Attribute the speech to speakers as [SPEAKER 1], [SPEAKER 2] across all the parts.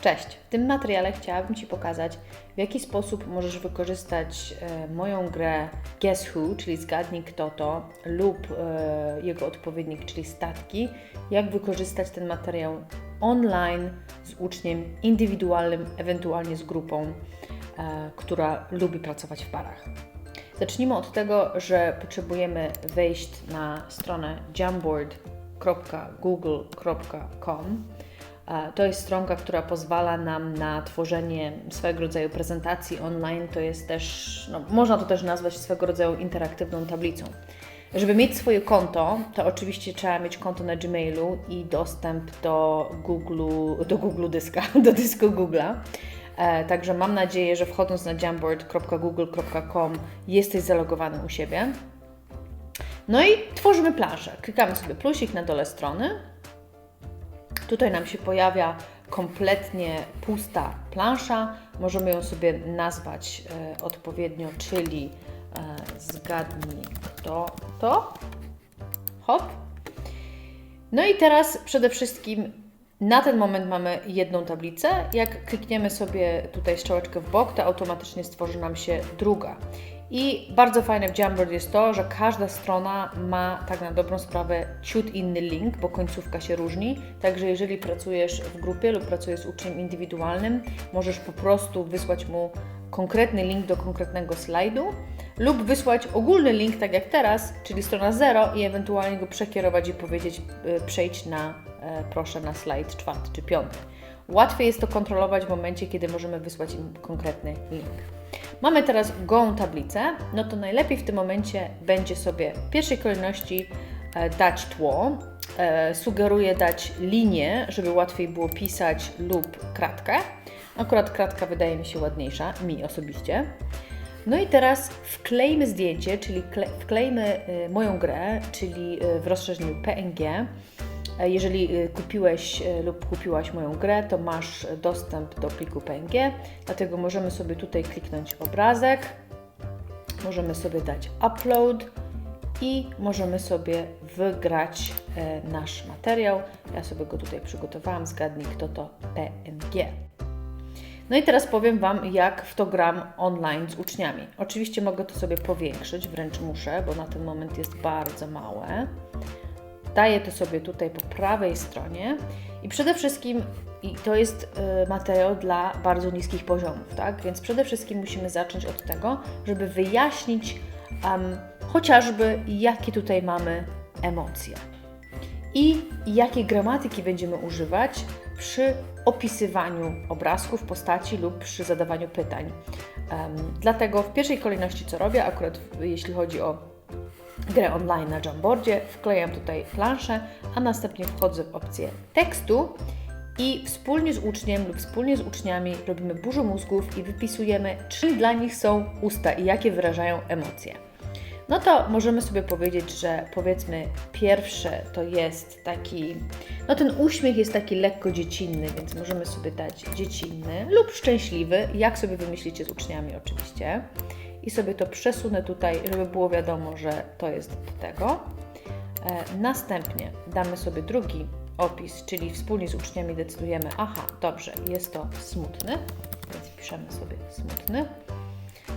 [SPEAKER 1] Cześć! W tym materiale chciałabym Ci pokazać, w jaki sposób możesz wykorzystać e, moją grę Guess Who, czyli Zgadnij Kto To, lub e, jego odpowiednik, czyli Statki, jak wykorzystać ten materiał online z uczniem indywidualnym, ewentualnie z grupą, e, która lubi pracować w parach. Zacznijmy od tego, że potrzebujemy wejść na stronę jamboard.google.com. To jest stronka, która pozwala nam na tworzenie swego rodzaju prezentacji online. To jest też, no, można to też nazwać swego rodzaju interaktywną tablicą. Żeby mieć swoje konto, to oczywiście trzeba mieć konto na Gmailu i dostęp do Google, do Google Dyska, do dysku Google'a. E, Także mam nadzieję, że wchodząc na jamboard.google.com jesteś zalogowany u siebie. No i tworzymy planszę. Klikamy sobie plusik na dole strony. Tutaj nam się pojawia kompletnie pusta plansza. Możemy ją sobie nazwać e, odpowiednio, czyli e, zgadnij kto to. Hop. No i teraz przede wszystkim na ten moment mamy jedną tablicę. Jak klikniemy sobie tutaj strzałeczkę w bok, to automatycznie stworzy nam się druga. I bardzo fajne w Jamboard jest to, że każda strona ma tak na dobrą sprawę ciut inny link, bo końcówka się różni. Także jeżeli pracujesz w grupie lub pracujesz z uczniem indywidualnym, możesz po prostu wysłać mu konkretny link do konkretnego slajdu lub wysłać ogólny link, tak jak teraz, czyli strona 0 i ewentualnie go przekierować i powiedzieć y, przejdź na, e, proszę na slajd czwarty czy piąty. Łatwiej jest to kontrolować w momencie, kiedy możemy wysłać im konkretny link. Mamy teraz gołą tablicę, no to najlepiej w tym momencie będzie sobie w pierwszej kolejności e, dać tło. E, Sugeruję dać linię, żeby łatwiej było pisać lub kratkę. Akurat kratka wydaje mi się ładniejsza, mi osobiście. No i teraz wklejmy zdjęcie, czyli kle- wklejmy y, moją grę, czyli y, w rozszerzeniu PNG. E, Jeżeli y, kupiłeś y, lub kupiłaś moją grę, to masz dostęp do pliku PNG, dlatego możemy sobie tutaj kliknąć obrazek, możemy sobie dać upload i możemy sobie wygrać e, nasz materiał. Ja sobie go tutaj przygotowałam, zgadnij kto to PNG. No i teraz powiem Wam, jak w to gram online z uczniami. Oczywiście mogę to sobie powiększyć, wręcz muszę, bo na ten moment jest bardzo małe. Daję to sobie tutaj po prawej stronie i przede wszystkim, i to jest y, materiał dla bardzo niskich poziomów, tak? Więc przede wszystkim musimy zacząć od tego, żeby wyjaśnić em, chociażby, jakie tutaj mamy emocje i jakiej gramatyki będziemy używać przy opisywaniu obrazków, postaci lub przy zadawaniu pytań. Em, dlatego w pierwszej kolejności co robię, akurat jeśli chodzi o grę online na Jamboardzie, wklejam tutaj planszę, a następnie wchodzę w opcję tekstu i wspólnie z uczniem lub wspólnie z uczniami robimy burzę mózgów i wypisujemy, czym dla nich są usta i jakie wyrażają emocje. No to możemy sobie powiedzieć, że powiedzmy pierwsze to jest taki, no ten uśmiech jest taki lekko dziecinny, więc możemy sobie dać dziecinny lub szczęśliwy, jak sobie wymyślicie z uczniami oczywiście. I sobie to przesunę tutaj, żeby było wiadomo, że to jest do tego. E, następnie damy sobie drugi opis, czyli wspólnie z uczniami decydujemy, aha, dobrze, jest to smutny, więc piszemy sobie smutny.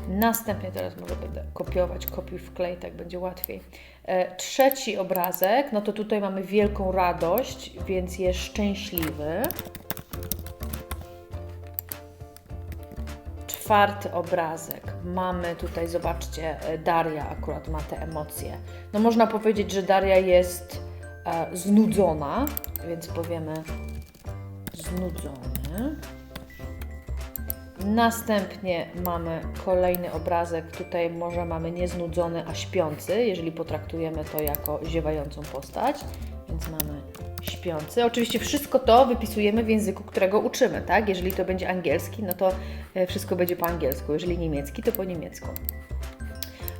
[SPEAKER 1] Następnie teraz może będę kopiować, kopiuj wklej, tak będzie łatwiej. E, trzeci obrazek, no to tutaj mamy wielką radość, więc jest szczęśliwy. Czwarty obrazek. Mamy tutaj, zobaczcie, e, Daria akurat ma te emocje. No można powiedzieć, że Daria jest e, znudzona, więc powiemy znudzony. Następnie mamy kolejny obrazek. Tutaj może mamy nie znudzony, a śpiący, jeżeli potraktujemy to jako ziewającą postać. Więc mamy śpiący. Oczywiście wszystko to wypisujemy w języku, którego uczymy, tak? Jeżeli to będzie angielski, no to e, wszystko będzie po angielsku. Jeżeli niemiecki, to po niemiecku.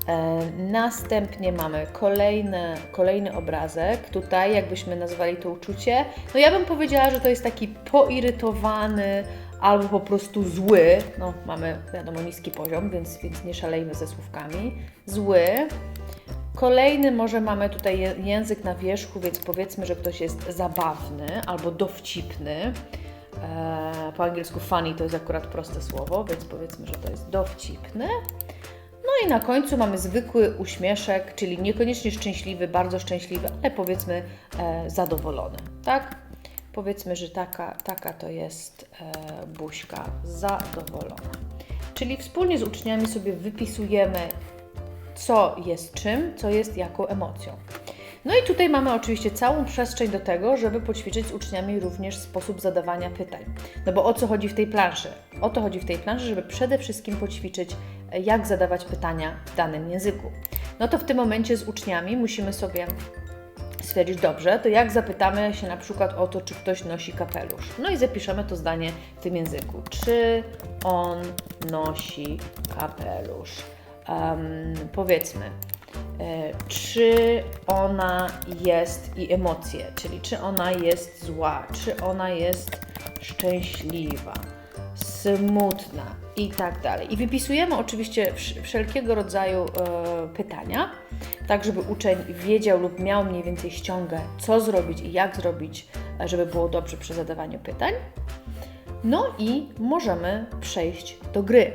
[SPEAKER 1] E, Następnie mamy kolejny, kolejny obrazek. Tutaj, jakbyśmy nazwali to uczucie, no ja bym powiedziała, że to jest taki poirytowany albo po prostu zły. No, mamy, wiadomo, niski poziom, więc, więc nie szalejmy ze słówkami. Zły. Kolejny może mamy tutaj język na wierzchu, więc powiedzmy, że ktoś jest zabawny albo dowcipny. E, po angielsku funny to jest akurat proste słowo, więc powiedzmy, że to jest dowcipne. No i na końcu mamy zwykły uśmieszek, czyli niekoniecznie szczęśliwy, bardzo szczęśliwy, ale powiedzmy e, zadowolony, tak? Powiedzmy, że taka, taka to jest e, buźka zadowolona. Czyli wspólnie z uczniami sobie wypisujemy, co jest czym, co jest jaką emocją. No i tutaj mamy oczywiście całą przestrzeń do tego, żeby poćwiczyć z uczniami również sposób zadawania pytań. No bo o co chodzi w tej planszy? O to chodzi w tej planszy, żeby przede wszystkim poćwiczyć, jak zadawać pytania w danym języku. No to w tym momencie z uczniami musimy sobie stwierdzić, dobrze, to jak zapytamy się na przykład o to, czy ktoś nosi kapelusz. No i zapiszemy to zdanie w tym języku. Czy on nosi kapelusz? Um, powiedzmy, e, czy ona jest i emocje, czyli czy ona jest zła, czy ona jest szczęśliwa, smutna i tak dalej. I wypisujemy oczywiście wsz- wszelkiego rodzaju e, pytania, tak żeby uczeń wiedział lub miał mniej więcej ściągę, co zrobić i jak zrobić, e, żeby było dobrze przy zadawaniu pytań. No i możemy przejść do gry.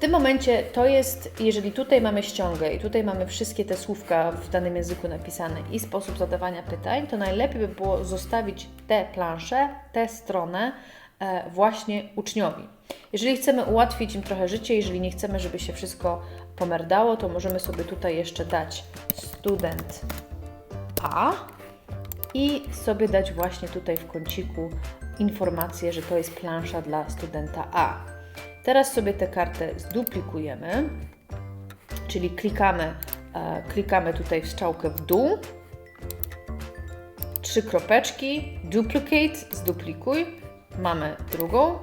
[SPEAKER 1] Tym momencie to jest, jeżeli tutaj mamy ściągę i tutaj mamy wszystkie te słówka w danym języku napisane i sposób zadawania pytań, to najlepiej by było zostawić tę planszę, tę stronę e, właśnie uczniowi. Jeżeli chcemy ułatwić im trochę życie, jeżeli nie chcemy, żeby się wszystko pomerdało, to możemy sobie tutaj jeszcze dać student A i sobie dać właśnie tutaj w kąciku informację, że to jest plansza dla studenta A. Teraz sobie tę kartę zduplikujemy, czyli klikamy, e, klikamy tutaj w strzałkę w dół, trzy kropeczki, duplicate, zduplikuj, mamy drugą,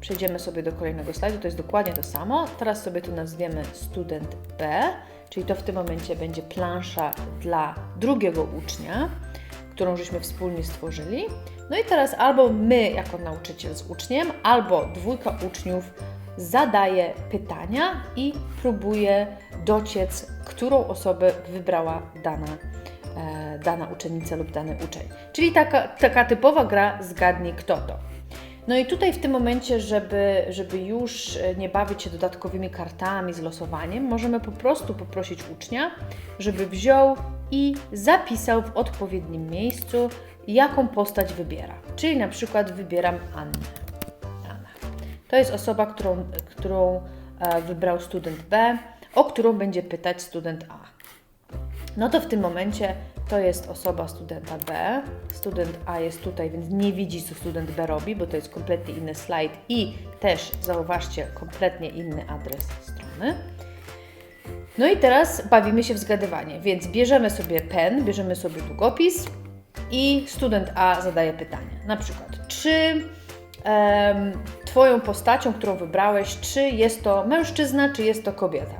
[SPEAKER 1] przejdziemy sobie do kolejnego slajdu, to jest dokładnie to samo. Teraz sobie tu nazwiemy student B, czyli to w tym momencie będzie plansza dla drugiego ucznia, którą żeśmy wspólnie stworzyli. No i teraz albo my jako nauczyciel z uczniem, albo dwójka uczniów zadaje pytania i próbuje dociec, którą osobę wybrała dana, e, dana uczennica lub dany uczeń. Czyli taka, taka typowa gra zgadnij kto to. No i tutaj w tym momencie, żeby, żeby już nie bawić się dodatkowymi kartami z losowaniem, możemy po prostu poprosić ucznia, żeby wziął i zapisał w odpowiednim miejscu, jaką postać wybiera. Czyli na przykład wybieram Annę. To jest osoba, którą, którą e, wybrał student B, o którą będzie pytać student A. No to w tym momencie to jest osoba studenta B. Student A jest tutaj, więc nie widzi, co student B robi, bo to jest kompletnie inny slajd i też zauważcie kompletnie inny adres strony. No i teraz bawimy się w zgadywanie, więc bierzemy sobie pen, bierzemy sobie długopis i student A zadaje pytanie. Na przykład, czy em, Twoją postacią, którą wybrałeś, czy jest to mężczyzna, czy jest to kobieta?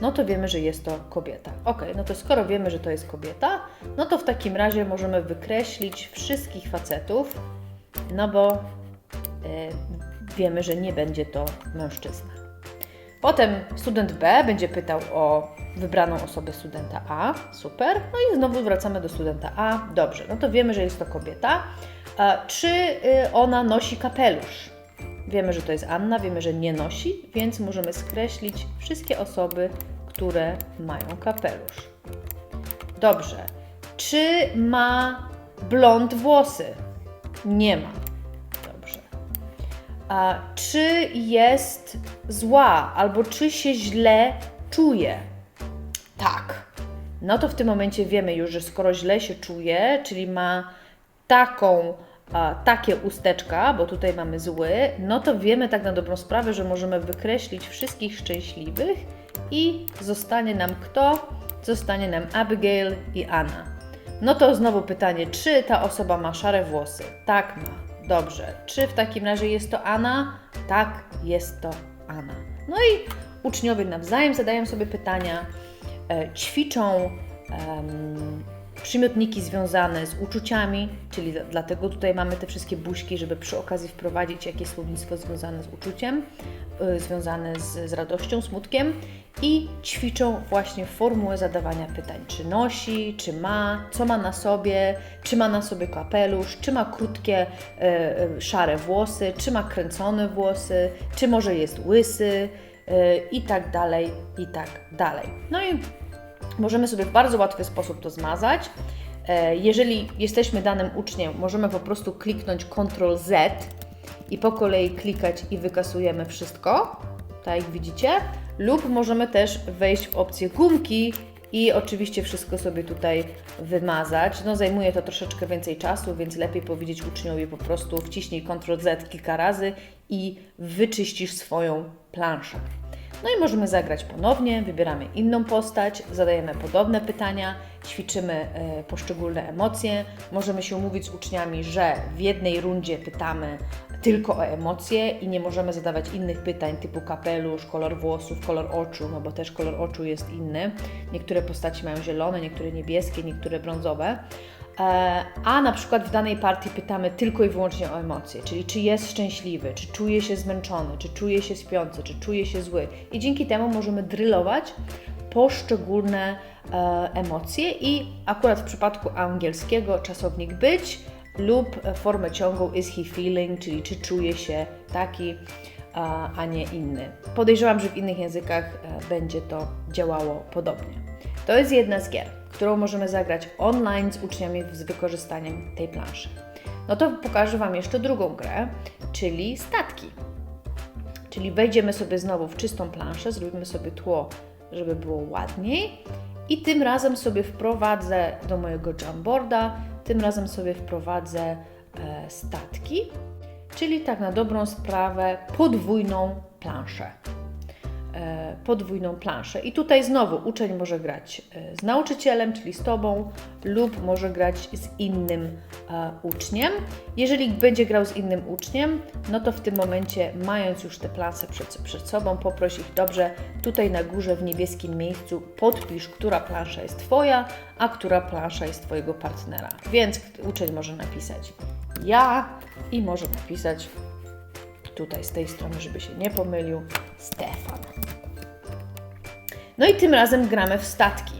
[SPEAKER 1] no to wiemy, że jest to kobieta. Ok, no to skoro wiemy, że to jest kobieta, no to w takim razie możemy wykreślić wszystkich facetów, no bo e, wiemy, że nie będzie to mężczyzna. Potem student B będzie pytał o wybraną osobę studenta A, super, no i znowu wracamy do studenta A, dobrze, no to wiemy, że jest to kobieta. A czy y, ona nosi kapelusz? Wiemy, że to jest Anna, wiemy, że nie nosi, więc możemy skreślić wszystkie osoby, które mają kapelusz. Dobrze. Czy ma blond włosy? Nie ma. Dobrze. A czy jest zła albo czy się źle czuje? Tak. No to w tym momencie wiemy już, że skoro źle się czuje, czyli ma taką a, takie usteczka, bo tutaj mamy zły, no to wiemy tak na dobrą sprawę, że możemy wykreślić wszystkich szczęśliwych i zostanie nam kto? Zostanie nam Abigail i Anna. No to znowu pytanie, czy ta osoba ma szare włosy? Tak ma. Dobrze. Czy w takim razie jest to Anna? Tak, jest to Anna. No i uczniowie nawzajem zadają sobie pytania, e, ćwiczą em, Przymiotniki związane z uczuciami, czyli dla- dlatego tutaj mamy te wszystkie buźki, żeby przy okazji wprowadzić jakieś słownictwo związane z uczuciem, y, związane z, z radością, smutkiem i ćwiczą właśnie formułę zadawania pytań. Czy nosi, czy ma, co ma na sobie, czy ma na sobie kapelusz, czy ma krótkie, e, e, szare włosy, czy ma kręcone włosy, czy może jest łysy e, i tak dalej, i tak dalej. No i możemy sobie w bardzo łatwy sposób to zmazać. E, Jeżeli jesteśmy danym uczniem, możemy po prostu kliknąć Ctrl Z i po kolei klikać i wykasujemy wszystko, tak jak widzicie, lub możemy też wejść w opcję gumki i oczywiście wszystko sobie tutaj wymazać. No zajmuje to troszeczkę więcej czasu, więc lepiej powiedzieć uczniowi po prostu wciśnij Ctrl Z kilka razy i wyczyścisz swoją planszę. No i możemy zagrać ponownie, wybieramy inną postać, zadajemy podobne pytania, ćwiczymy e, poszczególne emocje. Możemy się umówić z uczniami, że w jednej rundzie pytamy tylko o emocje i nie możemy zadawać innych pytań typu kapelusz, kolor włosów, kolor oczu, no bo też kolor oczu jest inny. Niektóre postaci mają zielone, niektóre niebieskie, niektóre brązowe. E, A na przykład w danej partii pytamy tylko i wyłącznie o emocje, czyli czy jest szczęśliwy, czy czuje się zmęczony, czy czuje się śpiący, czy czuje się zły. I dzięki temu możemy drylować poszczególne e, emocje i akurat w przypadku angielskiego czasownik być lub formę ciągu is he feeling, czyli czy czuje się taki, a, a nie inny. Podejrzewam, że w innych językach e, będzie to działało podobnie. To jest jedna z gier, którą możemy zagrać online z uczniami z wykorzystaniem tej planszy. No to pokażę Wam jeszcze drugą grę, czyli statki. Czyli wejdziemy sobie znowu w czystą planszę, zrobimy sobie tło, żeby było ładniej i tym razem sobie wprowadzę do mojego jamboarda, tym razem sobie wprowadzę e, statki, czyli tak na dobrą sprawę podwójną planszę podwójną planszę. I tutaj znowu uczeń może grać e, z nauczycielem, czyli z Tobą, lub może grać z innym e, uczniem. Jeżeli będzie grał z innym uczniem, no to w tym momencie, mając już te plansze przed, przed sobą, poproś ich dobrze, tutaj na górze w niebieskim miejscu podpisz, która plansza jest Twoja, a która plansza jest Twojego partnera. Więc uczeń może napisać ja i może napisać tutaj z tej strony, żeby się nie pomylił, Stefan. No i tym razem gramy w statki.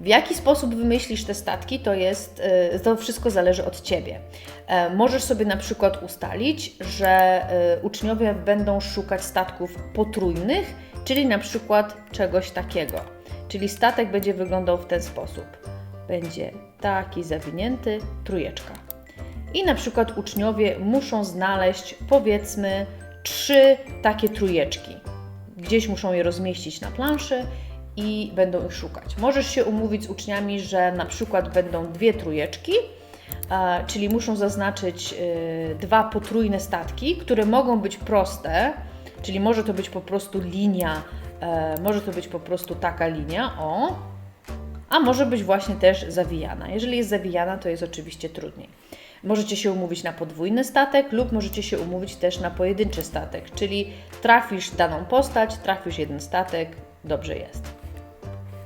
[SPEAKER 1] W jaki sposób wymyślisz te statki, to jest, y, to wszystko zależy od Ciebie. E, Możesz sobie na przykład ustalić, że y, uczniowie będą szukać statków potrójnych, czyli na przykład czegoś takiego. Czyli statek będzie wyglądał w ten sposób. Będzie taki zawinięty, trójeczka. I na przykład uczniowie muszą znaleźć powiedzmy trzy takie trójeczki. Gdzieś muszą je rozmieścić na planszy i będą ich szukać. Możesz się umówić z uczniami, że na przykład będą dwie trójeczki, e, czyli muszą zaznaczyć e, dwa potrójne statki, które mogą być proste, czyli może to być po prostu linia, e, może to być po prostu taka linia, o, a może być właśnie też zawijana. Jeżeli jest zawijana, to jest oczywiście trudniej. Możecie się umówić na podwójny statek lub możecie się umówić też na pojedynczy statek, czyli trafisz daną postać, trafisz jeden statek, dobrze jest.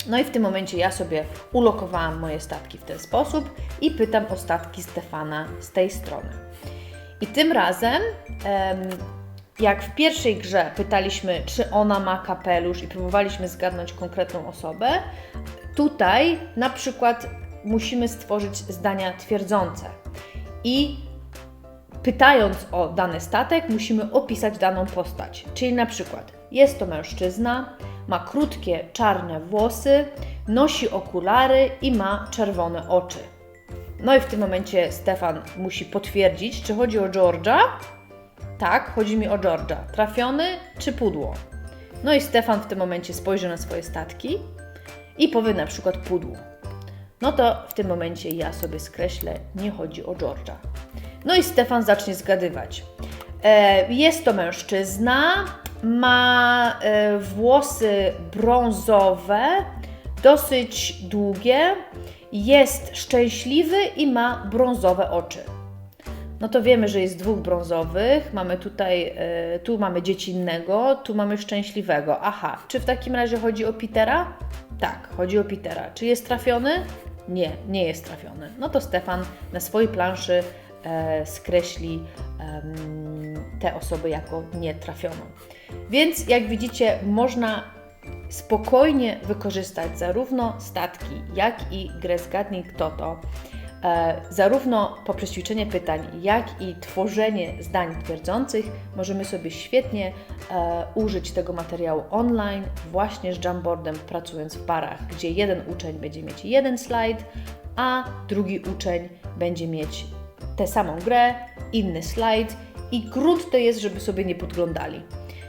[SPEAKER 1] No i w tym momencie ja sobie ulokowałam moje statki w ten sposób i pytam o statki Stefana z tej strony. I tym razem, em, jak w pierwszej grze pytaliśmy, czy ona ma kapelusz i próbowaliśmy zgadnąć konkretną osobę, tutaj na przykład musimy stworzyć zdania twierdzące. I pytając o dany statek, musimy opisać daną postać. Czyli na przykład jest to mężczyzna, ma krótkie czarne włosy, nosi okulary i ma czerwone oczy. No i w tym momencie Stefan musi potwierdzić, czy chodzi o George'a. Tak, chodzi mi o George'a. Trafiony czy pudło? No i Stefan w tym momencie spojrzy na swoje statki i powie na przykład pudło. No to w tym momencie ja sobie skreślę, nie chodzi o George'a. No i Stefan zacznie zgadywać. E, Jest to mężczyzna, ma e, włosy brązowe, dosyć długie, jest szczęśliwy i ma brązowe oczy. No to wiemy, że jest dwóch brązowych. Mamy tutaj, e, tu mamy dziecinnego, tu mamy szczęśliwego. Aha, czy w takim razie chodzi o Petera? Tak, chodzi o Petera. Czy jest trafiony? nie, nie jest trafiony. No to Stefan na swojej planszy e, skreśli te osoby jako nietrafioną. Więc jak widzicie, można spokojnie wykorzystać zarówno statki, jak i grę Zgadnij Kto To, e, zarówno poprzez ćwiczenie pytań, jak i tworzenie zdań twierdzących, możemy sobie świetnie e, użyć tego materiału online, właśnie z Jamboardem, pracując w parach, gdzie jeden uczeń będzie mieć jeden slajd, a drugi uczeń będzie mieć tę samą grę, inny slajd i to jest, żeby sobie nie podglądali.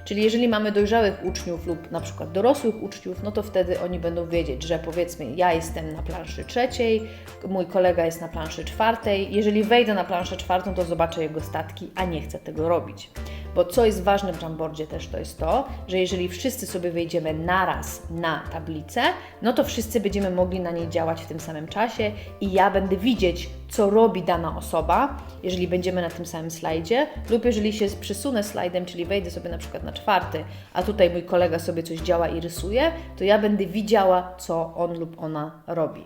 [SPEAKER 1] Czyli jeżeli mamy dojrzałych uczniów lub na przykład dorosłych uczniów, no to wtedy oni będą wiedzieć, że powiedzmy ja jestem na planszy trzeciej, mój kolega jest na planszy czwartej. Jeżeli wejdę na planszę czwartą, to zobaczę jego statki, a nie chcę tego robić. Bo co jest ważne w Jamboardzie też to jest to, że jeżeli wszyscy sobie wejdziemy naraz na tablicę, no to wszyscy będziemy mogli na niej działać w tym samym czasie i ja będę widzieć, co robi dana osoba, jeżeli będziemy na tym samym slajdzie, lub jeżeli się przesunę slajdem, czyli wejdę sobie na przykład na czwarty, a tutaj mój kolega sobie coś działa i rysuje, to ja będę widziała, co on lub ona robi.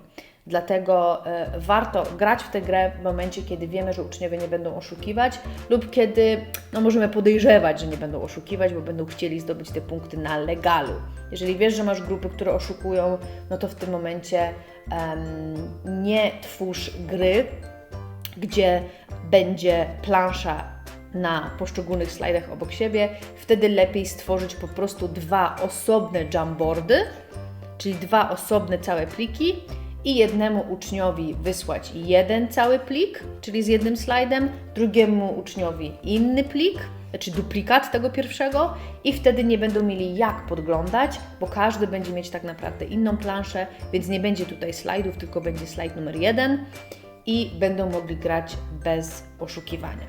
[SPEAKER 1] Dlatego e, warto grać w tę grę w momencie, kiedy wiemy, że uczniowie nie będą oszukiwać, lub kiedy no, możemy podejrzewać, że nie będą oszukiwać, bo będą chcieli zdobyć te punkty na legalu. Jeżeli wiesz, że masz grupy, które oszukują, no to w tym momencie em, nie twórz gry, gdzie będzie plansza na poszczególnych slajdach obok siebie. Wtedy lepiej stworzyć po prostu dwa osobne Jamboardy, czyli dwa osobne całe pliki i jednemu uczniowi wysłać jeden cały plik, czyli z jednym slajdem, drugiemu uczniowi inny plik, czy duplikat tego pierwszego i wtedy nie będą mieli jak podglądać, bo każdy będzie mieć tak naprawdę inną planszę, więc nie będzie tutaj slajdów, tylko będzie slajd numer jeden i będą mogli grać bez oszukiwania.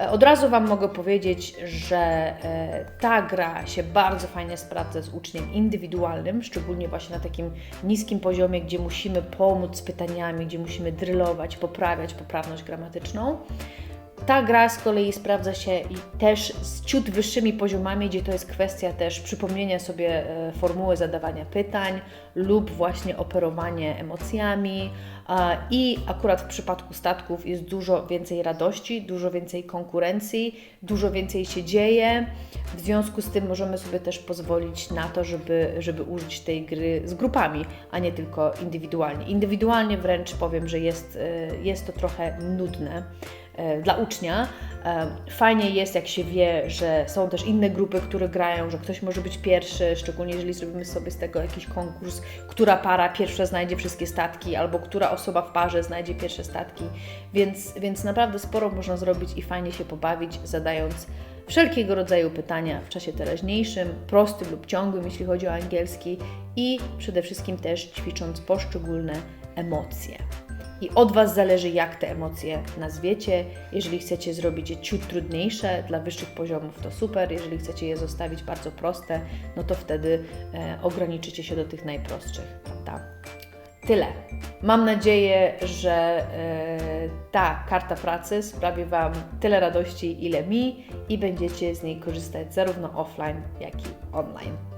[SPEAKER 1] E, Od razu Wam mogę powiedzieć, że e, ta gra się bardzo fajnie sprawdza z uczniem indywidualnym, szczególnie właśnie na takim niskim poziomie, gdzie musimy pomóc z pytaniami, gdzie musimy drylować, poprawiać poprawność gramatyczną. Ta gra z kolei sprawdza się i też z ciut wyższymi poziomami, gdzie to jest kwestia też przypomnienia sobie e, formuły zadawania pytań lub właśnie operowanie emocjami. I akurat w przypadku statków jest dużo więcej radości, dużo więcej konkurencji, dużo więcej się dzieje. W związku z tym możemy sobie też pozwolić na to, żeby, żeby użyć tej gry z grupami, a nie tylko indywidualnie. Indywidualnie wręcz powiem, że jest, e, jest to trochę nudne dla ucznia. E, Fajnie jest, jak się wie, że są też inne grupy, które grają, że ktoś może być pierwszy, szczególnie jeżeli zrobimy sobie z tego jakiś konkurs, która para pierwsza znajdzie wszystkie statki, albo która osoba w parze znajdzie pierwsze statki. Więc, więc naprawdę sporo można zrobić i fajnie się pobawić, zadając wszelkiego rodzaju pytania w czasie teraźniejszym, prostym lub ciągłym, jeśli chodzi o angielski, i przede wszystkim też ćwicząc poszczególne emocje. I od Was zależy, jak te emocje nazwiecie. Jeżeli chcecie zrobić je ciut trudniejsze dla wyższych poziomów, to super. Jeżeli chcecie je zostawić bardzo proste, no to wtedy e, ograniczycie się do tych najprostszych, prawda? Tyle. Mam nadzieję, że e, ta karta pracy sprawi Wam tyle radości, ile mi i będziecie z niej korzystać zarówno offline, jak i online.